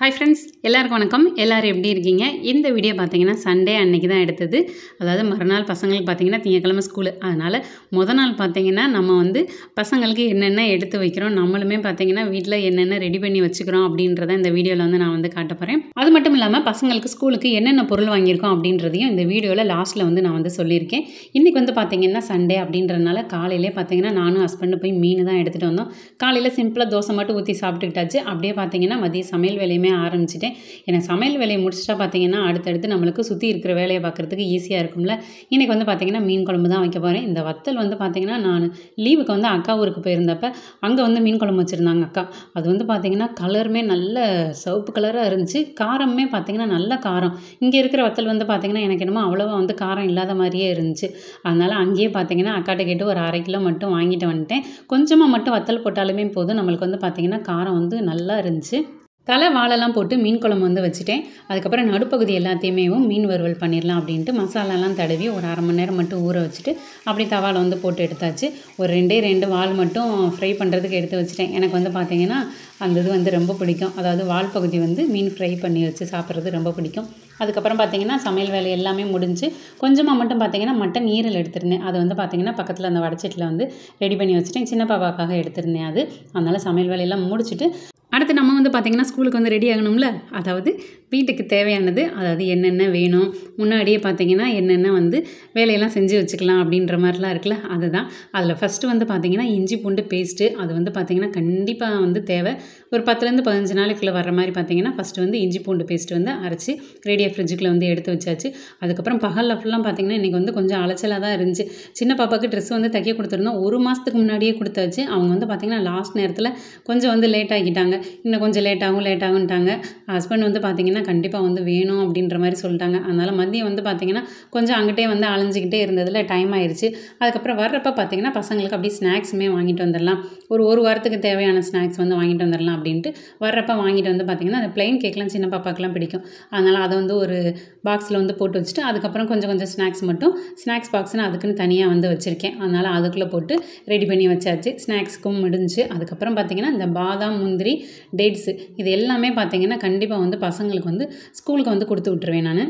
Hi friends எல்லாருக்கும் வணக்கம். எல்லோரும் எப்படி இருக்கீங்க? இந்த வீடியோ பார்த்தீங்கன்னா சண்டே அன்னைக்கு தான் எடுத்தது. அதாவது மறுநாள் பசங்களுக்கு பார்த்தீங்கன்னா திங்கக்கிழமை ஸ்கூலு அதனால் முத நாள் பார்த்தீங்கன்னா நம்ம வந்து பசங்களுக்கு என்னென்ன எடுத்து வைக்கிறோம் நம்மளுமே பார்த்தீங்கன்னா வீட்டில் என்னென்ன ரெடி பண்ணி வச்சுக்கிறோம் அப்படின்றத இந்த வீடியோவில் வந்து நான் வந்து காட்ட போகிறேன் அது மட்டும் இல்லாமல் பசங்களுக்கு ஸ்கூலுக்கு என்னென்ன பொருள் வாங்கியிருக்கோம் அப்படின்றதையும் இந்த வீடியோவில் லாஸ்ட்டில் வந்து நான் வந்து சொல்லியிருக்கேன். இன்றைக்கி வந்து பார்த்தீங்கன்னா சண்டே அப்படின்றதுனால காலையிலே பார்த்தீங்கன்னா நானும் ஹஸ்பண்டு போய் மீன் தான் எடுத்துகிட்டு வந்தோம். காலையில் சிம்பிளாக தோசை மட்டும் ஊற்றி சாப்பிட்டுக்கிட்டாச்சு. அப்படியே பார்த்தீங்கன்னா மதிய சமையல் வேலையுமே ஆரம்பிச்சிட்டேன். எனக்கு சமையல் வேலையை முடிச்சிட்டா பார்த்தீங்கன்னா அடுத்தடுத்து நம்மளுக்கு சுற்றி இருக்கிற வேலையை பார்க்குறதுக்கு ஈஸியாக இருக்கும்ல. இன்றைக்கி வந்து பார்த்தீங்கன்னா மீன் குழம்பு தான் வைக்க போகிறேன் இந்த வத்தல் வந்து பார்த்தீங்கன்னா நான் லீவுக்கு வந்து அக்கா ஊருக்கு போயிருந்தப்ப அங்கே வந்து மீன் குழம்பு வச்சுருந்தாங்க அக்கா. அது வந்து பார்த்தீங்கன்னா கலருமே நல்ல சிவப்பு கலராக இருந்துச்சு. காரமே பார்த்தீங்கன்னா நல்ல காரம். இங்கே இருக்கிற வத்தல் வந்து பார்த்தீங்கன்னா எனக்கு என்னமோ அவ்வளோவா வந்து காரம் இல்லாத மாதிரியே இருந்துச்சு. அதனால் அங்கேயே பார்த்தீங்கன்னா அக்காட்ட கேட்டு ஒரு அரை கிலோ மட்டும் வாங்கிட்டு வந்துட்டேன். கொஞ்சமாக மட்டும் வத்தல் போட்டாலுமே போதும். நம்மளுக்கு வந்து பார்த்தீங்கன்னா காரம் வந்து நல்லா இருந்துச்சு. தலை வாழைலாம் போட்டு மீன் குழம்பு வந்து வச்சுட்டேன். அதுக்கப்புறம் நடுப்பகுதி எல்லாத்தையுமே மீன் வறுவல் பண்ணிடலாம் அப்படின்ட்டு மசாலாலாம் தடவி ஒரு அரை மணி நேரம் மட்டும் ஊற வச்சுட்டு அப்படி தவாவில் வந்து போட்டு எடுத்தாச்சு. ஒரு ரெண்டே ரெண்டு வால் மட்டும் ஃப்ரை பண்ணுறதுக்கு எடுத்து வச்சுட்டேன். எனக்கு வந்து பார்த்திங்கன்னா அந்த இது வந்து ரொம்ப பிடிக்கும். அதாவது வால் பகுதி வந்து மீன் ஃப்ரை பண்ணி வச்சு சாப்பிட்றது ரொம்ப பிடிக்கும். அதுக்கப்புறம் பார்த்திங்கன்னா சமையல் வேலை எல்லாமே முடிஞ்சு கொஞ்சமாக மட்டும் பார்த்திங்கன்னா மட்டன் ஈரல் எடுத்திருந்தேன். அது வந்து பார்த்திங்கன்னா பக்கத்தில் அந்த வடச்சட்டில் வந்து ரெடி பண்ணி வச்சுட்டேன். சின்ன பாப்பாக்காக எடுத்திருந்தேன் அது. அதனால் சமையல் வேலையெல்லாம் முடிச்சுட்டு அடுத்து நம்ம வந்து பார்த்திங்கன்னா ஸ்கூலுக்கு வந்து ரெடி ஆகணும்ல? அதாவது வீட்டுக்கு தேவையானது அதாவது என்னென்ன வேணும் முன்னாடியே பார்த்தீங்கன்னா என்னென்ன வந்து வேலையெல்லாம் செஞ்சு வச்சுக்கலாம் அப்படின்ற மாதிரிலாம் இருக்குல்ல அதுதான். அதில் ஃபஸ்ட்டு வந்து பார்த்திங்கன்னா இஞ்சி பூண்டு பேஸ்ட்டு அது வந்து பார்த்திங்கன்னா கண்டிப்பாக வந்து தேவை. ஒரு பத்துலேருந்து பதினஞ்சு நாளைக்குள்ளே வர மாதிரி பார்த்திங்கன்னா ஃபஸ்ட்டு வந்து இஞ்சி பூண்டு பேஸ்ட்டு வந்து அரைச்சி ரெடியாக ஃப்ரிட்ஜுக்குள்ளே வந்து எடுத்து வச்சாச்சு. அதுக்கப்புறம் பகலில் ஃபுல்லாக பார்த்திங்கன்னா இன்றைக்கி வந்து கொஞ்சம் அலைச்சலாக தான் இருந்துச்சு. சின்ன பாப்பாவுக்கு ட்ரெஸ் வந்து தைக்க கொடுத்துருந்தோம். ஒரு மாதத்துக்கு முன்னாடியே கொடுத்தாச்சு. அவங்க வந்து பார்த்திங்கன்னா லாஸ்ட் நேரத்தில் கொஞ்சம் வந்து லேட் ஆகிட்டாங்க. இன்னும் கொஞ்சம் லேட் ஆகும் லேட் ஆகுன்ட்டாங்க ஹஸ்பண்ட் வந்து பார்த்திங்கன்னா கண்டிப்பாக வந்து வேணும் அப்படின்ற மாதிரி சொல்லிட்டாங்க. அதனால் மதியம் வந்து பார்த்திங்கன்னா கொஞ்சம் அங்கிட்டே வந்து அலைஞ்சிக்கிட்டே இருந்ததில் டைம் ஆயிடுச்சு அதுக்கப்புறம் வர்றப்ப பார்த்திங்கன்னா பசங்களுக்கு அப்படியே ஸ்நாக்ஸுமே வாங்கிட்டு வந்துடலாம் ஒரு ஒரு வாரத்துக்கு தேவையான ஸ்நாக்ஸ் வந்து வாங்கிட்டு வந்துடலாம் அப்படின்ட்டு வர்றப்ப வாங்கிட்டு வந்து பார்த்திங்கன்னா அந்த பிளைன் கேக்லாம் சின்ன பாப்பாக்கெலாம் பிடிக்கும். அதனால் அதை வந்து ஒரு பாக்ஸில் வந்து போட்டு வச்சுட்டு அதுக்கப்புறம் கொஞ்சம் கொஞ்சம் ஸ்நாக்ஸ் மட்டும் ஸ்நாக்ஸ் பாக்ஸ்னு அதுக்குன்னு தனியாக வந்து வச்சுருக்கேன். அதனால் அதுக்குள்ளே போட்டு ரெடி பண்ணி வச்சாச்சு. ஸ்நாக்ஸுக்கும் முடிஞ்சு. அதுக்கப்புறம் பார்த்திங்கன்னா இந்த பாதாம் முந்திரி டேட்ஸு இது எல்லாமே பார்த்திங்கன்னா கண்டிப்பாக வந்து பசங்களுக்கு வந்து ஸ்கூலுக்கு வந்து கொடுத்து விட்ருவேன் நான்.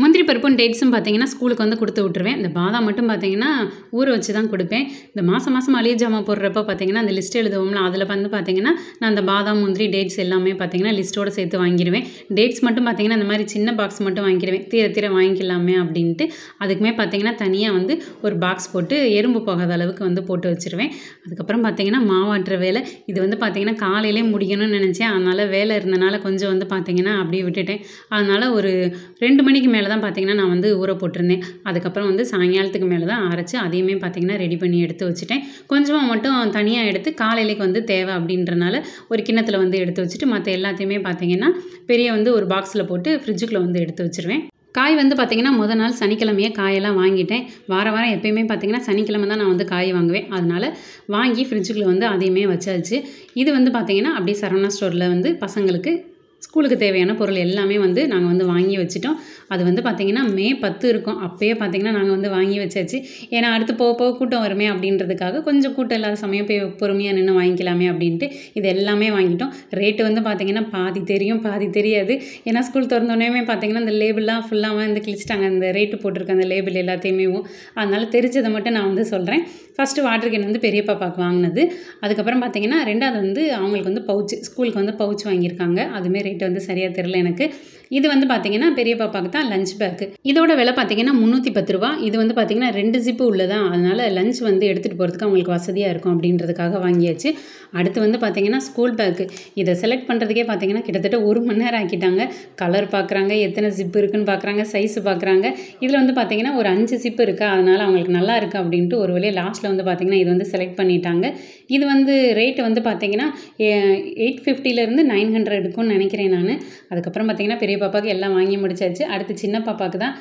முந்திரி பருப்பும் டேட்ஸும் பார்த்தீங்கன்னா ஸ்கூலுக்கு வந்து கொடுத்து விட்டுருவேன். இந்த பாதாம் மட்டும் பார்த்தீங்கன்னா ஊற வச்சு தான் கொடுப்பேன். இந்த மாதம் மாதம் மளிகை ஜாமான் போடுறப்ப பார்த்தீங்கன்னா அந்த லிஸ்ட் எழுதுவோம்ல அதில் வந்து பார்த்தீங்கன்னா நான் அந்த பாதாம் முந்திரி டேட்ஸ் எல்லாமே பார்த்தீங்கன்னா லிஸ்ட்டோடு சேர்த்து வாங்கிடுவேன் டேட்ஸ் மட்டும் பார்த்தீங்கன்னா இந்த மாதிரி சின்ன பாக்ஸ் மட்டும் வாங்கிடுவேன் தீர தீர வாங்கிக்கலாமே அப்படின்ட்டு. அதுக்குமே பார்த்தீங்கன்னா தனியாக வந்து ஒரு பாக்ஸ் போட்டு எறும்பு போகாத அளவுக்கு வந்து போட்டு வச்சுருவேன். அதுக்கப்புறம் பார்த்தீங்கன்னா மாவாட்டுற வேலை. இது வந்து பார்த்தீங்கன்னா காலையிலே முடிக்கணும்னு நினச்சேன். அதனால் வேலை இருந்தனால கொஞ்சம் வந்து பார்த்தீங்கன்னா அப்படியே விட்டுட்டேன். அதனால் ஒரு ரெண்டு மணிக்கு மேலே தான் பார்த்தீங்கன்னா நான் வந்து ஊற போட்டிருந்தேன். அதுக்கப்புறம் வந்து சாயங்காலத்துக்கு மேலே தான் அரைச்சி அதையுமே பார்த்தீங்கன்னா ரெடி பண்ணி எடுத்து வச்சுட்டேன். கொஞ்சமாக மட்டும் தனியாக எடுத்து காலையிலேக்கு வந்து தேவை அப்படின்றனால ஒரு கிண்ணத்தில் வந்து எடுத்து வச்சுட்டு மற்ற எல்லாத்தையுமே பார்த்தீங்கன்னா பெரிய வந்து ஒரு பாக்ஸில் போட்டு ஃப்ரிட்ஜுக்குள்ளே வந்து எடுத்து வச்சுருவேன். காய் வந்து பார்த்திங்கன்னா முத நாள் சனிக்கிழமையே காயெல்லாம் வாங்கிட்டேன். வார வாரம் எப்பயுமே பார்த்திங்கன்னா சனிக்கிழமை தான் நான் வந்து காய் வாங்குவேன். அதனால் வாங்கி ஃப்ரிட்ஜுக்குள்ளே வந்து அதையுமே வச்சாச்சு. இது வந்து பார்த்திங்கன்னா அப்படியே சரவணா ஸ்டோரில் வந்து பசங்களுக்கு ஸ்கூலுக்கு தேவையான பொருள் எல்லாமே வந்து நாங்கள் வந்து வாங்கி வச்சுட்டோம். அது வந்து பார்த்திங்கன்னா மே பத்து இருக்கும். அப்போயே பார்த்திங்கன்னா நாங்கள் வந்து வாங்கி வச்சாச்சு. ஏன்னா அடுத்து போக போக கூட்டம் வருமே அப்படின்றதுக்காக கொஞ்சம் கூட்டம் இல்லாத சமயம் போய் பொறுமையாக நின்று வாங்கிக்கலாமே அப்படின்ட்டு இது எல்லாமே வாங்கிட்டோம். ரேட்டு வந்து பார்த்திங்கன்னா பாதி தெரியும் பாதி தெரியாது. ஏன்னா ஸ்கூல் திறந்தோடனே பார்த்திங்கன்னா இந்த லேபிள்லாம் ஃபுல்லாக வந்து கிழிச்சிட்டாங்க. அந்த ரேட்டு போட்டிருக்க அந்த லேபிள் எல்லாத்தையுமே அதனால் தெரிஞ்சதை மட்டும் நான் வந்து சொல்கிறேன் ஃபஸ்ட்டு வாட்டர் கேன் வந்து பெரிய பாப்பாவுக்கு வாங்கினது. அதுக்கப்புறம் பார்த்திங்கன்னா ரெண்டாவது வந்து அவங்களுக்கு வந்து பவுச்சு ஸ்கூலுக்கு வந்து பவுச் வாங்கியிருக்காங்க. அதுமாரி ரேட்டு வந்து சரியாக தெரில எனக்கு. இது வந்து பார்த்திங்கன்னா பெரிய பாப்பாவுக்கு தான் லஞ்ச் பேக்கு இதோட விலை பார்த்தீங்கன்னா முந்நூற்றி பத்து ரூபா. இது வந்து பார்த்தீங்கன்னா ரெண்டு ஜிப்பு உள்ளதான் அதனால் லஞ்ச் வந்து எடுத்துகிட்டு போகிறதுக்கு அவங்களுக்கு வசதியாக இருக்கும் அப்படின்றதுக்காக வாங்கியாச்சு. அடுத்து வந்து பார்த்திங்கன்னா ஸ்கூல் பேக்கு இதை செலக்ட் பண்ணுறதுக்கே பார்த்தீங்கன்னா கிட்டத்தட்ட ஒரு மணி நேரம் ஆக்கிட்டாங்க. கலர் பார்க்குறாங்க எத்தனை ஜிப்பு இருக்குன்னு பார்க்குறாங்க சைஸ் பார்க்குறாங்க இதில் வந்து பார்த்திங்கன்னா ஒரு அஞ்சு ஜிப்பு இருக்கா? அதனால் அவங்களுக்கு நல்லா இருக்குது அப்படின்ட்டு ஒரு வழியாக லாஸ்ட்டில் வந்து பார்த்திங்கன்னா இது வந்து செலக்ட் பண்ணிட்டாங்க. இது வந்து ரேட்டு வந்து பார்த்திங்கன்னா எயிட் ஃபிஃப்டிலேருந்து நைன் ஹண்ட்ரட் இருக்கும்னு நினைக்கிறேன் நான். அதுக்கப்புறம் பார்த்திங்கன்னா பெரிய பாப்பாவுக்கு எல்லாம் வாங்கி முடிச்சாச்சு. அடுத்து சின்ன பாப்பாவுக்கு தான்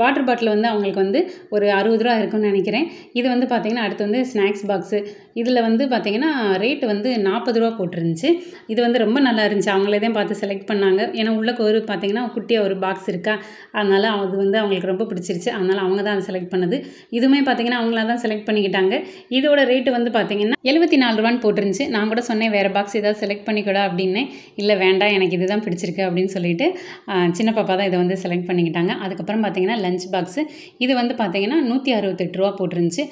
வாட்டர் பாட்டில் வந்து அவங்களுக்கு வந்து ஒரு அறுபது ரூபா இருக்கும்னு நினைக்கிறேன். இது வந்து பார்த்திங்கன்னா அடுத்து வந்து ஸ்நாக்ஸ் பாக்ஸு இதில் வந்து பார்த்திங்கன்னா ரேட்டு வந்து நாற்பது ரூபா போட்டிருந்துச்சு. இது வந்து ரொம்ப நல்லா இருந்துச்சு. அவங்களே தான் பார்த்து செலக்ட் பண்ணாங்க. ஏன்னா உள்ளக்கு ஒரு பார்த்திங்கன்னா குட்டியாக ஒரு பாக்ஸ் இருக்கா? அதனால் அது வந்து அவங்களுக்கு ரொம்ப பிடிச்சிருச்சு. அதனால் அவங்க தான் அதை செலக்ட் பண்ணது. இதுவுமே பார்த்திங்கன்னா அவங்களா தான் செலக்ட் பண்ணிக்கிட்டாங்க. இதோட ரேட்டு வந்து பார்த்திங்கன்னா எழுபத்தி நாலு ரூபான்னு போட்டிருந்துச்சு. நான் கூட சொன்னேன் வேறு பாக்ஸ் ஏதாவது செலக்ட் பண்ணிக்கூடா அப்படின்னே இல்லை வேண்டாம் எனக்கு இதுதான் பிடிச்சிருக்கு அப்படின்னு சொல்லிட்டு சின்ன பாப்பா தான் இதை வந்து செலக்ட் பண்ணிக்கிட்டாங்க. அதுக்கப்புறம் பார்த்தீங்கன்னா லஞ்ச் பாக்ஸு இது வந்து பார்த்தீங்கன்னா நூற்றி அறுபத்தெட்டு ரூபா போட்டிருந்துச்சு.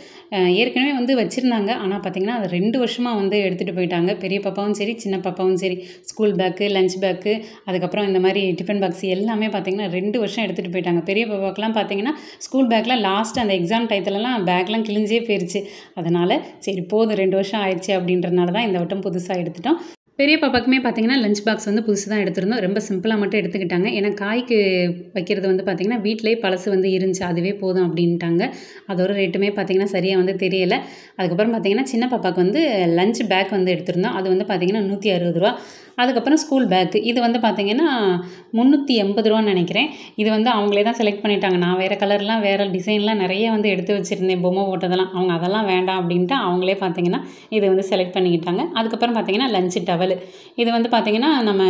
ஏற்கனவே வந்து வச்சுருந்தாங்க. ஆனால் பார்த்தீங்கன்னா அது ரெண்டு வருஷமாக வந்து எடுத்துகிட்டு போயிட்டாங்க. பெரிய பாப்பாவும் சரி சின்ன பாப்பாவும் சரி. ஸ்கூல் பேக்கு லஞ்ச் பேக்கு அதுக்கப்புறம் இந்த மாதிரி டிஃபன் பாக்ஸ் எல்லாமே பார்த்தீங்கன்னா ரெண்டு வருஷம் எடுத்துகிட்டு போயிட்டாங்க. பெரிய பாப்பாக்கெலாம் பார்த்தீங்கன்னா ஸ்கூல் பேக்கில் லாஸ்ட் அந்த எக்ஸாம் டயத்துலலாம் பேக்லாம் கிழிஞ்சே போயிருச்சு. அதனால் சரி போதும் ரெண்டு வருஷம் ஆயிடுச்சு அப்படின்றனால தான் இந்த வட்டம் புதுசாக எடுத்துட்டோம். பெரிய பாப்பாக்குமே பார்த்தீங்கன்னா லஞ்ச் பாக்ஸ் வந்து புதுசு தான் எடுத்திருந்தோம். ரொம்ப சிம்பிளாக மட்டும் எடுத்துக்கிட்டாங்க. ஏன்னா காய்க்கு வைக்கிறது வந்து பார்த்திங்கன்னா வீட்டிலேயே பழசு வந்து இருந்துச்சு. அதுவே போதும் அப்படின்ட்டாங்க. அதோட ரேட்டுமே பார்த்தீங்கன்னா சரியாக வந்து தெரியலை. அதுக்கப்புறம் பார்த்தீங்கன்னா சின்ன பாப்பாவுக்கு வந்து லஞ்ச் பேக் வந்து எடுத்திருந்தோம். அது வந்து பார்த்திங்கன்னா நூற்றி அறுபது ரூபா. அதுக்கப்புறம் ஸ்கூல் பேக்கு இது வந்து பார்த்திங்கன்னா முந்நூற்றி எண்பது ரூபான்னு நினைக்கிறேன். இது வந்து அவங்களே தான் செலக்ட் பண்ணிட்டாங்க. நான் வேறு கலர்லாம் வேறு டிசைன்லாம் நிறைய வந்து எடுத்து வச்சுருந்தேன். பொம்மை போட்டதெல்லாம். அவங்க அதெல்லாம் வேண்டாம் அப்படின்ட்டு அவங்களே பார்த்தீங்கன்னா இதை வந்து செலக்ட் பண்ணிக்கிட்டாங்க. அதுக்கப்புறம் பார்த்தீங்கன்னா லஞ்ச் டவல் இது வந்து பார்த்திங்கன்னா நம்ம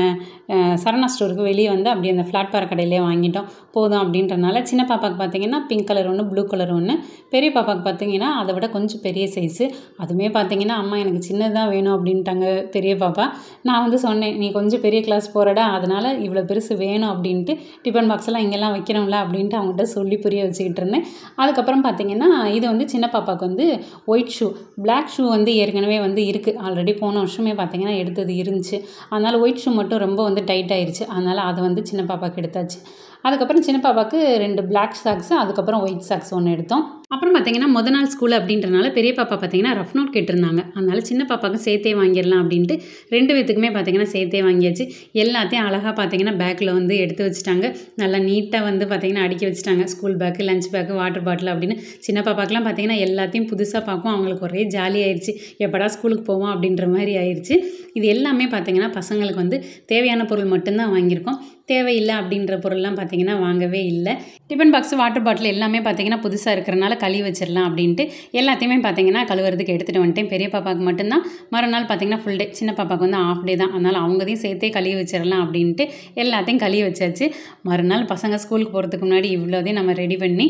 சரணா ஸ்டோருக்கு வெளியே வந்து அப்படியே அந்த ஃப்ளாட் பார் கடையிலே வாங்கிட்டோம். போதும் அப்படின்றனால சின்ன பாப்பாவுக்கு பார்த்தீங்கன்னா பிங்க் கலர் ஒன்று ப்ளூ கலர் ஒன்று பெரிய பாப்பாவுக்கு பார்த்தீங்கன்னா அதை விட கொஞ்சம் பெரிய சைஸு அதுவுமே பார்த்தீங்கன்னா அம்மா எனக்கு சின்னதாக வேணும் அப்படின்ட்டாங்க பெரிய பாப்பா. நான் வந்து சொன்னேன் நீ கொஞ்சம் பெரிய கிளாஸ் போகிறடா அதனால் இவ்வளோ பெருசு வேணும் அப்படின்ட்டு. டிஃபன் பாக்ஸ் எல்லாம் இங்கெல்லாம் வைக்கிறோம்ல அப்படின்ட்டு அவங்கள்ட்ட சொல்லி புரிய வச்சுக்கிட்டு இருந்தேன். அதுக்கப்புறம் பார்த்தீங்கன்னா இது வந்து சின்ன பாப்பாவுக்கு வந்து ஒயிட் ஷூ பிளாக் ஷூ வந்து ஏற்கனவே வந்து இருக்குது ஆல்ரெடி போன வருஷமே பார்த்தீங்கன்னா எடுத்தது இருந்துச்சு. அதனால் ஒயிட் ஷூ மட்டும் ரொம்ப வந்து டைட் ஆயிடுச்சு அதனால் அதை வந்து சின்ன பாப்பாவுக்கு எடுத்தாச்சு. அதுக்கப்புறம் சின்ன பாப்பாவுக்கு ரெண்டு பிளாக் சாக்ஸு அதுக்கப்புறம் ஒயிட் சாக்ஸ் ஒன்று எடுத்தோம். அப்புறம் பார்த்தீங்கன்னா முத நாள் ஸ்கூல் அப்படின்றனால பெரிய பாப்பா பார்த்தீங்கன்னா ரஃப் நோட் கேட்டிருந்தாங்க. அதனால சின்ன பாப்பாவுக்கு சேர்த்தே வாங்கிடலாம் அப்படின்ட்டு ரெண்டு பேத்துக்குமே பார்த்தீங்கன்னா சேர்த்தே வாங்கியாச்சு. எல்லாத்தையும் அழகாக பார்த்தீங்கன்னா பேக்கில் வந்து எடுத்து வச்சுட்டாங்க. நல்லா நீட்டாக வந்து பார்த்தீங்கன்னா அடுக்கி வச்சுட்டாங்க. School bag lunch bag water bottle அப்படின்னு சின்ன பாப்பாக்கெலாம் பார்த்தீங்கன்னா எல்லாத்தையும் புதுசாக பார்க்கும். அவங்களுக்கு ஒரே ஜாலி ஆயிடுச்சு எப்படா ஸ்கூலுக்கு போவோம் அப்படின்ற மாதிரி ஆயிடுச்சு இது எல்லாமே பார்த்தீங்கன்னா பசங்களுக்கு வந்து தேவையான பொருள் மட்டும்தான் வாங்கியிருக்கோம். தேவையில்லை அப்படின்ற பொருள்லாம் பார்த்தீங்கன்னா வாங்கவே இல்லை. டிஃபன் பாக்ஸ் வாட்டர் பாட்டில் எல்லாமே பார்த்தீங்கன்னா புதுசாக இருக்கிறனால கழுவி வச்சிடலாம் அப்படின்ட்டு எல்லாத்தையுமே பார்த்தீங்கன்னா கழுவுறதுக்கு எடுத்துகிட்டு வந்துட்டேன். பெரிய பாப்பாவுக்கு மட்டும்தான். மறுநாள் பார்த்தீங்கன்னா ஃபுல் டே சின்ன பாப்பாவுக்கு வந்து ஆஃப் டே தான். அதனால் அவங்கதையும் சேர்த்தே கழுவி வச்சிடலாம் அப்படின்ட்டு எல்லாத்தையும் கழுவி வச்சாச்சு. மறுநாள் பசங்க ஸ்கூலுக்கு போகிறதுக்கு முன்னாடி இவ்வளோதையும் நம்ம ரெடி பண்ணி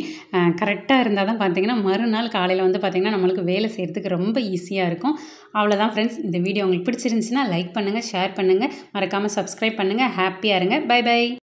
கரெக்டாக இருந்தால் தான் பார்த்தீங்கன்னா மறுநாள் காலையில் வந்து பார்த்திங்கன்னா நம்மளுக்கு வேலை செய்கிறதுக்கு ரொம்ப ஈஸியாக இருக்கும். அவ்வளோதான் ஃப்ரெண்ட்ஸ் இந்த வீடியோ உங்களுக்கு பிடிச்சிருந்துச்சுன்னா லைக் பண்ணுங்கள் ஷேர் பண்ணுங்கள் மறக்காமல் சப்ஸ்கிரைப் பண்ணுங்கள் ஹாப்பியாக இருங்க. By by